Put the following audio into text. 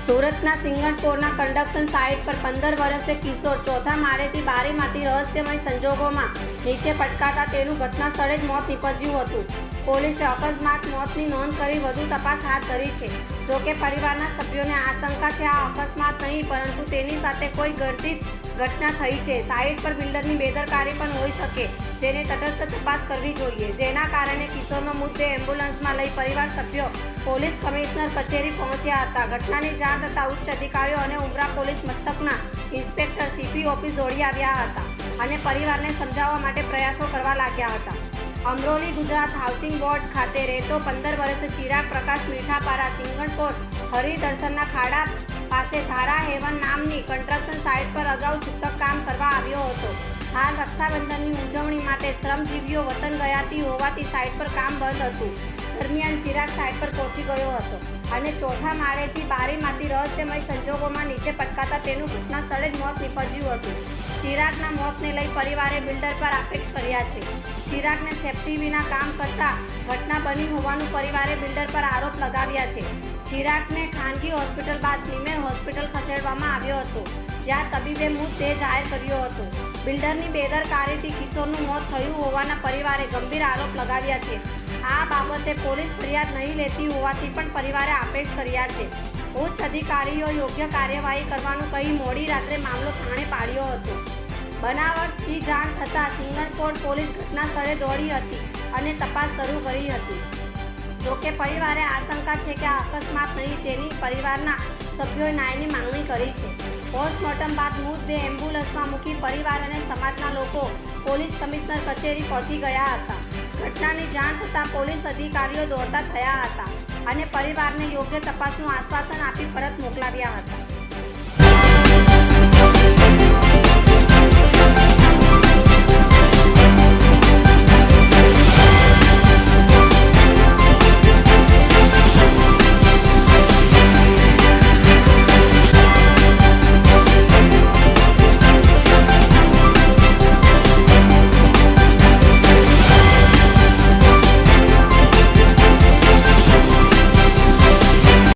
સુરતના સિંગણપોરના conduction site પર પંદર વર્ષે કિશોર ચોથા માળેથી બારીમાંથી રહસ્યમય સંજોગોમાં નીચે પટકાતા તેનું ઘટના સ્થળે જ મોત નીપજ્યું હતું. પોલીસે અકસ્માત મોતની નોંધ કરી વધુ તપાસ હાથ ધરી છે. જોકે પરિવારના સભ્યોને આશંકા છે આ અકસ્માત નહીં, પરંતુ તેની સાથે કોઈ ગર્ભિત ઘટના થઈ છે. સાઇડ પર બિલ્ડરની બેદરકારી પણ હોઈ શકે, જેને તટસ્થ તપાસ કરવી જોઈએ. જેના કારણે કિશોરનો મુદ્દે એમ્બ્યુલન્સમાં લઈ પરિવાર સભ્યો પોલીસ કમિશનર કચેરી પહોંચ્યા હતા. ઘટનાની જાણ થતાં ઉચ્ચ અધિકારીઓ અને ઉમરા પોલીસ મથકના ઇન્સ્પેક્ટર, સીપી ઓફિસ દોડી આવ્યા હતા અને પરિવારને સમજાવવા માટે પ્રયાસો કરવા લાગ્યા હતા. અમરોલી ગુજરાત હાઉસિંગ બોર્ડ ખાતે રહેતો પંદર વર્ષ ચિરાગ પ્રકાશ મીઠાપારા સિંગણપોર હરિદર્શનના ખાડા પાસે ધારા હેવન નામની કન્સ્ટ્રક્શન સાઇટ પર અગાઉ છૂટક કામ કરવા આવ્યો હતો. હાલ રક્ષાબંધનની ઉજવણી માટે શ્રમજીવીઓ વતન ગયાતી હોવાથી સાઇટ પર કામ બંધ હતું. દરમિયાન ચિરાગ સાઇટ પર પહોંચી ગયો હતો અને ચોથા માળેથી બારીમાંથી રહસ્યમય સંજોગોમાં નીચે પટકાતા તેનું ઘટના સ્થળે જ મોત નીપજ્યું હતું. ચિરાગના મોતને લઈ પરિવારે બિલ્ડર પર આક્ષેપ કર્યા છે. ચિરાગને સેફટી વિના કામ કરતા ઘટના બની હોવાનું પરિવારે બિલ્ડર પર આરોપ લગાવ્યા છે. ચિરાગને ખાનગી હોસ્પિટલ બાદ સ્મીમેર હોસ્પિટલ ખસેડવામાં આવ્યો હતો, જ્યાં તબીબે મૃતદેહ જાહેર કર્યો હતો. બિલ્ડરની બેદરકારીથી કિશોરનું મોત થયું હોવાના પરિવારે ગંભીર આરોપ લગાવ્યા છે. આ બાબતે પોલીસ ફરિયાદ નહીં લેતી હોવાથી પણ પરિવારે આક્ષેપ કર્યા છે. ઉચ્ચ અધિકારીઓ યોગ્ય કાર્યવાહી કરવાનું કહી મોડી રાત્રે મામલો થાણે પાડ્યો હતો. બનાવટની જાણ થતાં સિંગણપોર પોલીસ ઘટના સ્થળે દોડી હતી અને તપાસ શરૂ કરી હતી. જોકે પરિવારે આશંકા છે કે આ અકસ્માત નહીં તેની પરિવારના સભ્યોએ ન્યાયની માંગણી કરી છે. પોસ્ટમોર્ટમ બાદ મૃતદેહ એમ્બ્યુલન્સમાં મૂકી પરિવાર અને સમાજના લોકો પોલીસ કમિશનર કચેરી પહોંચી ગયા હતા. ઘટનાની જાણ થતાં પોલીસ અધિકારીઓ દોડતા થયા હતા અને પરિવારને યોગ્ય તપાસનું આશ્વાસન આપી પરત મોકલાવ્યા હતા.